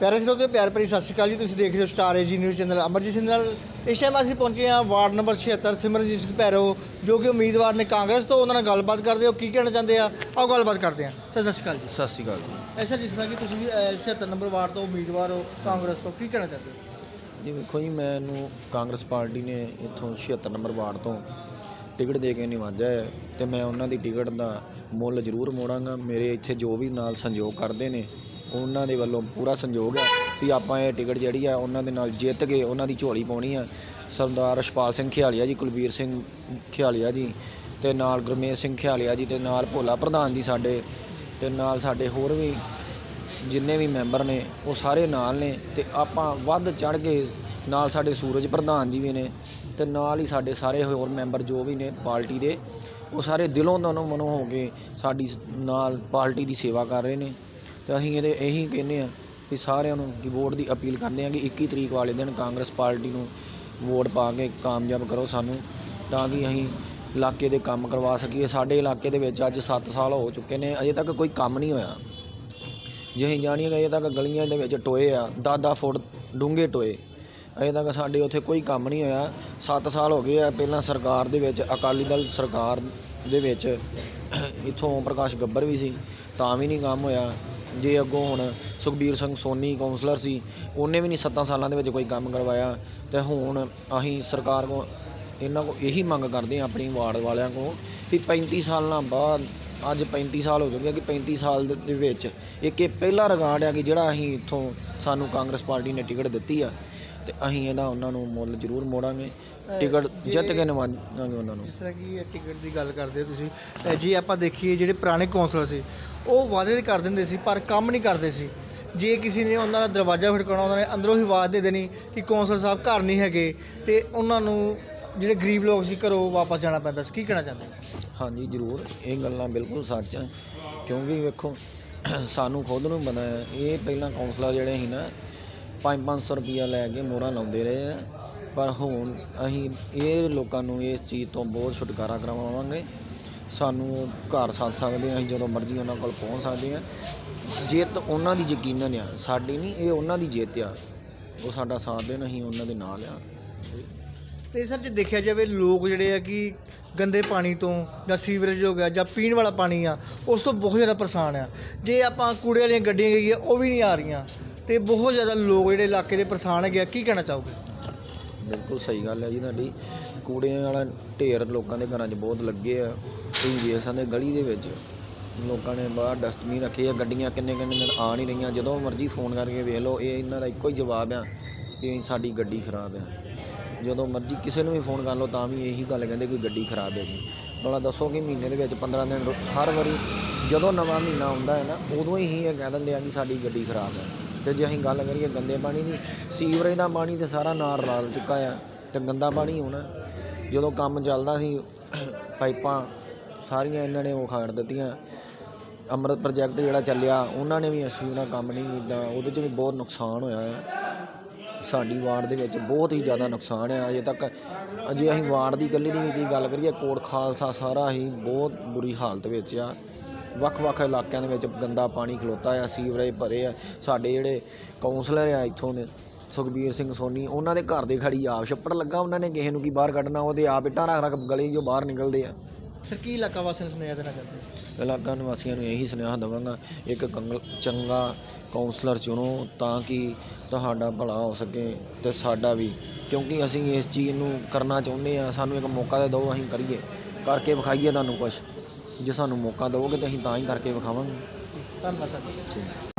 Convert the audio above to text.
ਪਿਆਰੇ ਸਰੋਤੇ ਪਿਆਰ ਭਰੀ ਸਤਿ ਸ਼੍ਰੀ ਅਕਾਲ ਜੀ ਤੁਸੀਂ ਦੇਖ ਰਹੇ ਹੋ star A G news channel Amarjit Singh ਨਾਲ ਇਸ ਟਾਈਮ ਅਸੀਂ ਪਹੁੰਚੇ ਹਾਂ ਵਾਰਡ ਨੰਬਰ 76 ਸਿਮਰਨਜੀਤ ਸਿੰਘ ਭੈਰੋ ਜੋ ਕਿ ਉਮੀਦਵਾਰ ਨੇ ਕਾਂਗਰਸ ਤੋਂ ਉਹਨਾਂ ਨਾਲ ਗੱਲਬਾਤ ਕਰਦੇ ਹੋ। ਕੀ ਕਹਿਣਾ ਚਾਹੁੰਦੇ ਆ? ਆਓ ਗੱਲਬਾਤ ਕਰਦੇ ਹਾਂ। ਸਰ ਸਤਿ ਸ਼੍ਰੀ ਅਕਾਲ ਜੀ। ਸਤਿ ਸ਼੍ਰੀ ਅਕਾਲ ਜੀ। ਐਸਾ ਜਿਸ ਤਰ੍ਹਾਂ ਕਿ ਤੁਸੀਂ ਅਹ, 76 ਨੰਬਰ ਵਾਰਡ ਤੋਂ ਉਮੀਦਵਾਰ ਹੋ ਕਾਂਗਰਸ ਤੋਂ। ਕੀ ਕਹਿਣਾ ਚਾਹੁੰਦੇ ਹੋ? ਜੀ ਵੇਖੋ ਜੀ ਮੈਨੂੰ ਕਾਂਗਰਸ ਪਾਰਟੀ ਨੇ ਇੱਥੋਂ 76 ਨੰਬਰ ਵਾਰਡ ਤੋਂ ਟਿਕਟ ਦੇ ਕੇ ਨਿਵਾਜਿਆ ਹੈ ਅਤੇ ਮੈਂ ਉਹਨਾਂ ਦੀ ਟਿਕਟ ਦਾ ਮੁੱਲ ਜ਼ਰੂਰ ਮੋੜਾਂਗਾ। ਮੇਰੇ ਇੱਥੇ ਜੋ ਵੀ ਨਾਲ ਸੰਯੋਗ ਕਰਦੇ ਨੇ, ਉਹਨਾਂ ਦੇ ਵੱਲੋਂ ਪੂਰਾ ਸੰਯੋਗ ਹੈ ਵੀ ਆਪਾਂ ਇਹ ਟਿਕਟ ਜਿਹੜੀ ਆ, ਉਹਨਾਂ ਦੇ ਨਾਲ ਜਿੱਤ ਕੇ ਉਹਨਾਂ ਦੀ ਝੋਲੀ ਪਾਉਣੀ ਆ। ਸਰਦਾਰ ਰਛਪਾਲ ਸਿੰਘ ਖਿਆਲੀਆ ਜੀ, ਕੁਲਬੀਰ ਸਿੰਘ ਖਿਆਲੀਆ ਜੀ ਤੇ ਨਾਲ ਗੁਰਮੇਸ਼ ਸਿੰਘ ਖਿਆਲੀਆ ਜੀ ਤੇ ਨਾਲ ਭੋਲਾ ਪ੍ਰਧਾਨ ਜੀ ਸਾਡੇ ਤੇ ਨਾਲ ਸਾਡੇ ਹੋਰ ਵੀ ਜਿੰਨੇ ਵੀ ਮੈਂਬਰ ਨੇ, ਉਹ ਸਾਰੇ ਨਾਲ ਨੇ ਤੇ ਆਪਾਂ ਵੱਧ ਚੜ ਕੇ ਨਾਲ ਸਾਡੇ ਸੂਰਜ ਪ੍ਰਧਾਨ ਜੀ ਵੀ ਨੇ। ਤੇ ਨਾਲ ਹੀ ਸਾਡੇ ਸਾਰੇ ਹੋਰ ਮੈਂਬਰ ਜੋ ਵੀ ਨੇ ਪਾਰਟੀ ਦੇ, ਉਹ ਸਾਰੇ ਦਿਲੋਂ ਦੋਨੋਂ ਮਨੋਂ ਹੋ ਕੇ ਸਾਡੀ ਨਾਲ ਪਾਰਟੀ ਦੀ ਸੇਵਾ ਕਰ ਰਹੇ ਨੇ। ਤੇ ਅਸੀਂ ਇਹਦੇ, ਇਹੀ ਕਹਿੰਦੇ ਆ ਕਿ ਸਾਰਿਆਂ ਨੂੰ ਕਿ ਵੋਟ ਦੀ ਅਪੀਲ ਕਰਦੇ ਆ ਕਿ 21 ਤਰੀਕ ਵਾਲੇ ਦਿਨ ਕਾਂਗਰਸ ਪਾਰਟੀ ਨੂੰ ਵੋਟ ਪਾ ਕੇ ਕਾਮਯਾਬ ਕਰੋ ਸਾਨੂੰ, ਤਾਂ ਕਿ ਅਸੀਂ ਇਲਾਕੇ ਦੇ ਕੰਮ ਕਰਵਾ ਸਕੀਏ। ਸਾਡੇ ਇਲਾਕੇ ਦੇ ਵਿੱਚ ਅੱਜ 7 ਸਾਲ ਹੋ ਚੁੱਕੇ ਨੇ, ਅਜੇ ਤੱਕ ਕੋਈ ਕੰਮ ਨਹੀਂ ਹੋਇਆ। ਜੇ ਅਸੀਂ ਜਾਣੀਏ ਅਜੇ ਤੱਕ ਗਲੀਆਂ ਦੇ ਵਿੱਚ ਟੋਏ ਆ 10-10 ਫੁੱਟ ਡੂੰਘੇ ਟੋਏ। ਅਜੇ ਤੱਕ ਸਾਡੇ ਉੱਥੇ ਕੋਈ ਕੰਮ ਨਹੀਂ ਹੋਇਆ। 7 ਸਾਲ ਹੋ ਗਏ ਆ, ਪਹਿਲਾਂ ਸਰਕਾਰ ਦੇ ਵਿੱਚ, ਅਕਾਲੀ ਦਲ ਸਰਕਾਰ ਦੇ ਵਿੱਚ ਇੱਥੋਂ ਪ੍ਰਕਾਸ਼ ਗੱਬਰ ਵੀ ਸੀ, ਤਾਂ ਵੀ ਨਹੀਂ ਕੰਮ ਹੋਇਆ। ਜੇ ਅੱਗੋਂ ਹੁਣ ਸੁਖਬੀਰ ਸਿੰਘ ਸੋਨੀ ਕਾਉਂਸਲਰ ਸੀ, ਉਹਨੇ ਵੀ ਨਹੀਂ 7 ਸਾਲਾਂ ਦੇ ਵਿੱਚ ਕੋਈ ਕੰਮ ਕਰਵਾਇਆ। ਤੇ ਹੁਣ ਅਸੀਂ ਸਰਕਾਰ ਕੋ ਇਹਨਾਂ ਕੋ ਇਹੀ ਮੰਗ ਕਰਦੇ ਆ ਆਪਣੀ ਵਾਰਡ ਵਾਲਿਆਂ ਕੋ ਵੀ 35 ਸਾਲਾਂ ਬਾਅਦ, ਅੱਜ 35 ਸਾਲ ਹੋ ਚੁੱਕੇ ਆ ਕਿ 35 ਸਾਲ ਦੇ ਵਿੱਚ ਇੱਕ ਇਹ ਪਹਿਲਾ ਰਿਕਾਰਡ ਆ ਕਿ ਜਿਹੜਾ ਅਸੀਂ ਇੱਥੋਂ ਸਾਨੂੰ ਕਾਂਗਰਸ ਪਾਰਟੀ ਨੇ ਟਿਕਟ ਦਿੱਤੀ ਆ। ਤੇ ਅਸੀਂ ਇਹਦਾ ਉਹਨਾਂ ਨੂੰ ਮੁੱਲ ਜ਼ਰੂਰ ਮੋੜਾਂਗੇ। ਟਿਕਟ ਜਿੱਤ ਕੇ ਨਿਵਾਜਾਂਗੇ ਉਹਨਾਂ ਨੂੰ। ਜਿਸ ਤਰ੍ਹਾਂ ਕਿ ਇਹ ਟਿਕਟ ਦੀ ਗੱਲ ਕਰਦੇ ਹੋ ਤੁਸੀਂ ਅਹ, ਜੇ ਆਪਾਂ ਦੇਖੀਏ ਜਿਹੜੇ ਪੁਰਾਣੇ ਕੌਂਸਲਰ ਸੀ ਉਹ ਵਾਅਦੇ ਕਰ ਦਿੰਦੇ ਸੀ ਪਰ ਕੰਮ ਨਹੀਂ ਕਰਦੇ ਸੀ। ਜੇ ਕਿਸੇ ਨੇ ਉਹਨਾਂ ਦਾ ਦਰਵਾਜ਼ਾ ਖੜਕਾਉਣਾ ਉਹਨਾਂ ਨੇ ਅੰਦਰੋਂ ਹੀ ਆਵਾਜ਼ ਦੇ ਦੇਣੀ ਕਿ ਕੌਂਸਲਰ ਸਾਹਿਬ ਘਰ ਨਹੀਂ ਹੈਗੇ ਤੇ ਉਹਨਾਂ ਨੂੰ ਜਿਹੜੇ ਗਰੀਬ ਲੋਕ ਸੀ ਘਰੋਂ ਵਾਪਸ ਜਾਣਾ ਪੈਂਦਾ ਸੀ। ਕੀ ਕਹਿਣਾ ਚਾਹੁੰਦੇ ਹੋ? ਹਾਂਜੀ ਜ਼ਰੂਰ। ਇਹ ਗੱਲਾਂ ਬਿਲਕੁਲ ਸੱਚ ਹੈ ਕਿਉਂਕਿ ਵੇਖੋ ਸਾਨੂੰ ਖੁਦ ਨੂੰ ਪਤਾ ਹੈ ਇਹ ਪਹਿਲਾਂ ਕਾਉਂਸਲਰ ਜਿਹੜੇ ਸੀ ਨਾ 5-500 ਰੁਪਈਆ ਲੈ ਕੇ ਮੋਹਰਾਂ ਲਾਉਂਦੇ ਰਹੇ ਆ। ਪਰ ਹੁਣ ਅਸੀਂ ਇਹ ਲੋਕਾਂ ਨੂੰ ਇਸ ਚੀਜ਼ ਤੋਂ ਬਹੁਤ ਛੁਟਕਾਰਾ ਕਰਵਾਵਾਂਗੇ। ਸਾਨੂੰ ਘਰ ਸੱਦ ਸਕਦੇ ਆ, ਅਸੀਂ ਜਦੋਂ ਮਰਜ਼ੀ ਉਹਨਾਂ ਕੋਲ ਪਹੁੰਚ ਸਕਦੇ ਆ। ਜਿੱਤ ਉਹਨਾਂ ਦੀ ਯਕੀਨਨ ਆ, ਸਾਡੀ ਨਹੀਂ, ਇਹ ਉਹਨਾਂ ਦੀ ਜਿੱਤ ਆ। ਉਹ ਸਾਡਾ ਸਾਥ ਦੇਣ, ਅਸੀਂ ਉਹਨਾਂ ਦੇ ਨਾਲ ਆ। ਤੇ ਸਰ, ਜੇ ਦੇਖਿਆ ਜਾਵੇ ਲੋਕ ਜਿਹੜੇ ਆ ਕਿ ਗੰਦੇ ਪਾਣੀ ਤੋਂ ਜਾਂ ਸੀਵਰੇਜ ਹੋ ਗਿਆ ਜਾਂ ਪੀਣ ਵਾਲਾ ਪਾਣੀ ਆ, ਉਸ ਤੋਂ ਬਹੁਤ ਜ਼ਿਆਦਾ ਪਰੇਸ਼ਾਨ ਆ। ਜੇ ਆਪਾਂ ਕੂੜੇ ਵਾਲੀਆਂ ਗੱਡੀਆਂ ਗਈਆਂ ਉਹ ਵੀ ਨਹੀਂ ਆ ਰਹੀਆਂ। ਤੇ ਬਹੁਤ ਜ਼ਿਆਦਾ ਲੋਕ ਜਿਹੜੇ ਇਲਾਕੇ ਦੇ ਪਰੇਸ਼ਾਨ ਹੈਗੇ ਆ, ਕੀ ਕਹਿਣਾ ਚਾਹੋਗੇ? ਬਿਲਕੁਲ ਸਹੀ ਗੱਲ ਹੈ ਜੀ ਤੁਹਾਡੀ। ਕੂੜੇ ਵਾਲਾ ਢੇਰ ਲੋਕਾਂ ਦੇ ਘਰਾਂ 'ਚ ਬਹੁਤ ਲੱਗੇ ਆ। ਤੁਸੀਂ ਵੇਖ ਸਕਦੇ ਗਲੀ ਦੇ ਵਿੱਚ ਲੋਕਾਂ ਨੇ ਬਾਹਰ ਡਸਟਬਿਨ ਰੱਖੇ ਆ, ਗੱਡੀਆਂ ਕਿੰਨੇ ਕਿੰਨੇ ਦਿਨ ਆ ਨਹੀਂ ਰਹੀਆਂ। ਜਦੋਂ ਮਰਜ਼ੀ ਫੋਨ ਕਰਕੇ ਵੇਖ ਲਓ, ਇਹ ਇਹਨਾਂ ਦਾ ਇੱਕੋ ਹੀ ਜਵਾਬ ਆ ਕਿ ਸਾਡੀ ਗੱਡੀ ਖਰਾਬ ਆ। ਜਦੋਂ ਮਰਜ਼ੀ ਕਿਸੇ ਨੂੰ ਵੀ ਫੋਨ ਕਰ ਲਓ, ਤਾਂ ਵੀ ਇਹੀ ਗੱਲ ਕਹਿੰਦੇ ਕਿ ਗੱਡੀ ਖਰਾਬ ਹੈ ਜੀ। ਭਲਾ ਦੱਸੋ ਕਿ ਮਹੀਨੇ ਦੇ ਵਿੱਚ 15 ਦਿਨ ਹਰ ਵਾਰੀ ਜਦੋਂ ਨਵਾਂ ਮਹੀਨਾ ਆਉਂਦਾ ਹੈ ਨਾ, ਉਦੋਂ ਹੀ ਇਹ ਕਹਿ ਦਿੰਦੇ ਆ ਕਿ ਸਾਡੀ ਗੱਡੀ ਖਰਾਬ ਹੈ ਤੇ ਜੇ ਅਸੀਂ ਗੱਲ ਕਰੀਏ ਗੰਦੇ ਪਾਣੀ ਦੀ, ਸੀਵਰੇਜ ਦਾ ਪਾਣੀ ਤਾਂ ਸਾਰਾ ਨਾਲ ਰਲ ਚੁੱਕਾ ਆ ਅਤੇ ਗੰਦਾ ਪਾਣੀ ਹੋਣਾ ਜਦੋਂ ਕੰਮ ਚੱਲਦਾ ਸੀ, ਪਾਈਪਾਂ ਸਾਰੀਆਂ ਇਹਨਾਂ ਨੇ ਉਖਾੜ ਦਿੱਤੀਆਂ। ਅੰਮ੍ਰਿਤ ਪ੍ਰੋਜੈਕਟ ਜਿਹੜਾ ਚੱਲਿਆ, ਉਹਨਾਂ ਨੇ ਵੀ ਅਸੀਂ ਉਹਨਾਂ ਕੰਮ ਨਹੀਂ ਕੀਤਾ, ਉਹਦੇ 'ਚ ਵੀ ਬਹੁਤ ਨੁਕਸਾਨ ਹੋਇਆ ਹੈ ਸਾਡੀ ਵਾਰਡ ਦੇ ਵਿੱਚ ਬਹੁਤ ਹੀ ਜ਼ਿਆਦਾ ਨੁਕਸਾਨ ਹੈ ਅਜੇ ਤੱਕ ਅਜੇ ਅਸੀਂ ਵਾਰਡ ਦੀ ਇਕੱਲੀ ਦੀ ਗੱਲ ਕਰੀਏ, ਕੋਟ ਖਾਲਸਾ ਸਾਰਾ ਹੀ ਬਹੁਤ ਬੁਰੀ ਹਾਲਤ ਵਿੱਚ ਆ। ਵੱਖ-ਵੱਖ ਇਲਾਕਿਆਂ ਦੇ ਵਿੱਚ ਗੰਦਾ ਪਾਣੀ ਖਲੋਤਾ ਆ ਸੀਵਰੇਜ ਭਰੇ ਆ। ਸਾਡੇ ਜਿਹੜੇ ਕਾਉਂਸਲਰ ਆ ਇੱਥੋਂ ਦੇ ਸੁਖਬੀਰ ਸਿੰਘ ਸੋਨੀ ਉਹਨਾਂ ਦੇ ਘਰ ਦੇ ਖੜੀ ਆਪ ਛੱਪੜ ਲੱਗਾ ਉਹਨਾਂ ਨੇ ਕਿਸੇ ਨੂੰ ਕੀ ਬਾਹਰ ਕੱਢਣਾ ਉਹਦੇ ਆਪ ਇੱਟਾਂ ਰੱਖ ਰੱਖ ਗਲੀ 'ਚੋਂ ਬਾਹਰ ਨਿਕਲਦੇ ਆ। ਸਰ ਕੀ ਇਲਾਕਾ ਵਾਸੀਆਂ ਨੂੰ ਸੁਨੇਹਾ ਦੇਣਾ ਚਾਹੁੰਦੇ ਇਲਾਕਾ ਨਿਵਾਸੀਆਂ ਨੂੰ ਇਹੀ ਸੁਨੇਹਾ ਦੇਵਾਂਗਾ ਇੱਕ ਚੰਗਾ ਕਾਉਂਸਲਰ ਚੁਣੋ ਤਾਂ ਕਿ ਤੁਹਾਡਾ ਭਲਾ ਹੋ ਸਕੇ ਤੇ ਸਾਡਾ ਵੀ ਕਿਉਂਕਿ ਅਸੀਂ ਇਸ ਚੀਜ਼ ਨੂੰ ਕਰਨਾ ਚਾਹੁੰਦੇ ਆ ਸਾਨੂੰ ਇੱਕ ਮੌਕਾ ਦੇ ਦਿਓ ਅਸੀਂ ਕਰੀਏ। ਕਰਕੇ ਵਿਖਾਈਏ ਤੁਹਾਨੂੰ ਕੁਝ ਜੇ ਸਾਨੂੰ ਮੌਕਾ ਦਿਓਗੇ ਤਾਂ ਅਸੀਂ ਤਾਂ ਹੀ ਕਰਕੇ ਵਿਖਾਵਾਂਗੇ। ਧੰਨਵਾਦ ਸਰ। ਠੀਕ।